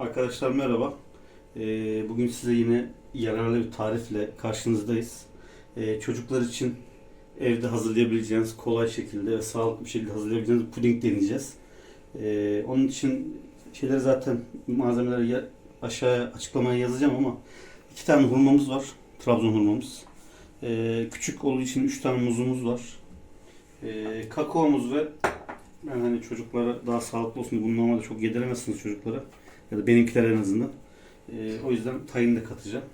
Arkadaşlar merhaba. Ee, bugün size yine yararlı bir tarifle karşınızdayız. Ee, çocuklar için evde hazırlayabileceğiniz kolay şekilde ve sağlıklı bir şekilde hazırlayabileceğiniz puding deneyeceğiz. Ee, onun için şeyleri zaten malzemeleri ya- aşağıya açıklamaya yazacağım ama iki tane hurmamız var. Trabzon hurmamız. Küçük olduğu için üç tane muzumuz var. Kakaomuz ve ben hani çocuklara daha sağlıklı olsun diye bunu normalde çok yediremezsiniz çocuklara. Ya da benimkiler en azından. Ee, o yüzden tahin de katacağım.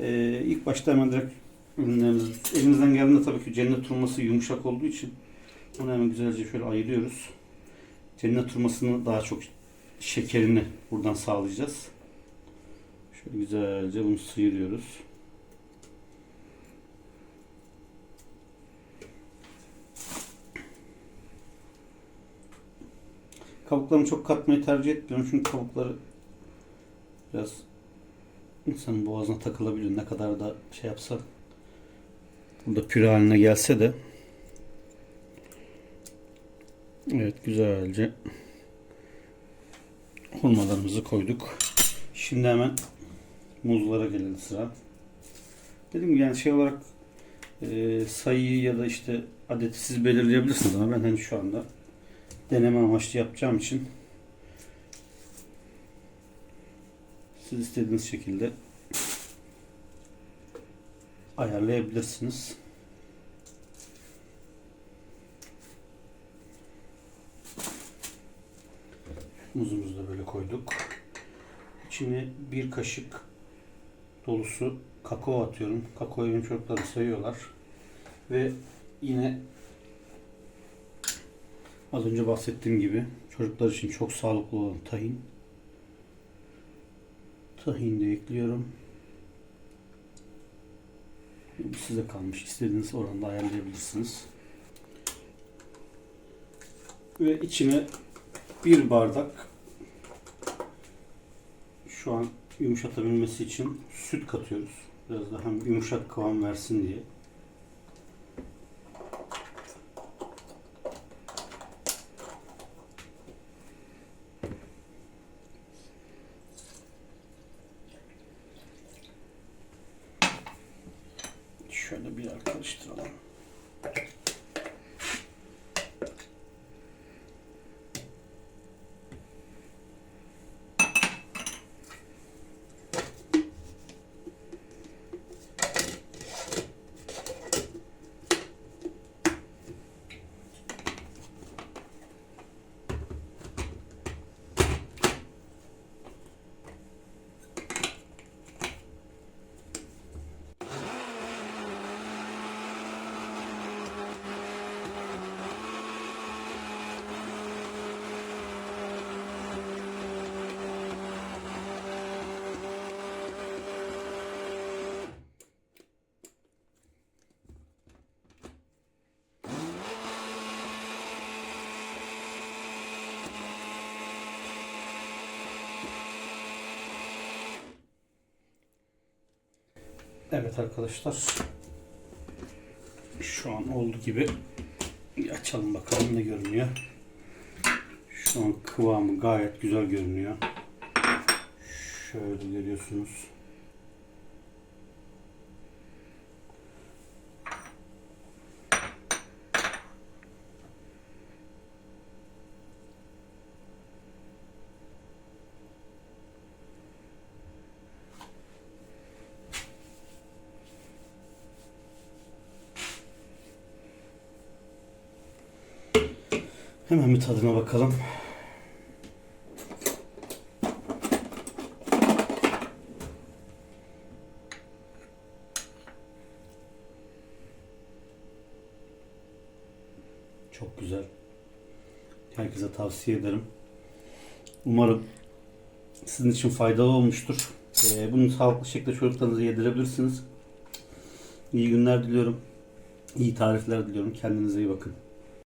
Ee, ilk başta hemen direkt ürünlerimizi elimizden geldiğinde tabii ki cennet turması yumuşak olduğu için onu hemen güzelce şöyle ayırıyoruz. Cennet turmasını daha çok şekerini buradan sağlayacağız. Şöyle güzelce bunu sıyırıyoruz. Kabuklarını çok katmayı tercih etmiyorum çünkü kabukları biraz insanın boğazına takılabiliyor. Ne kadar da şey yapsa burada püre haline gelse de Evet güzelce hurmalarımızı koyduk. Şimdi hemen muzlara gelelim sıra. Dedim ki yani şey olarak e, sayıyı ya da işte adeti siz belirleyebilirsiniz ama ben hani şu anda deneme amaçlı yapacağım için siz istediğiniz şekilde ayarlayabilirsiniz. Muzumuzu da böyle koyduk. İçine bir kaşık dolusu kakao atıyorum. Kakaoyu benim çocuklarım seviyorlar. Ve yine az önce bahsettiğim gibi çocuklar için çok sağlıklı olan tahin. Tahin de ekliyorum. Size kalmış. İstediğiniz oranda ayarlayabilirsiniz. Ve içine bir bardak şu an yumuşatabilmesi için süt katıyoruz. Biraz daha yumuşak kıvam versin diye. Şöyle bir yer karıştıralım. Evet arkadaşlar. Şu an oldu gibi. Bir açalım bakalım ne görünüyor. Şu an kıvamı gayet güzel görünüyor. Şöyle görüyorsunuz. Hemen bir tadına bakalım. Çok güzel. Herkese tavsiye ederim. Umarım sizin için faydalı olmuştur. Ee, bunu sağlıklı şekilde çocuklarınıza yedirebilirsiniz. İyi günler diliyorum. İyi tarifler diliyorum. Kendinize iyi bakın.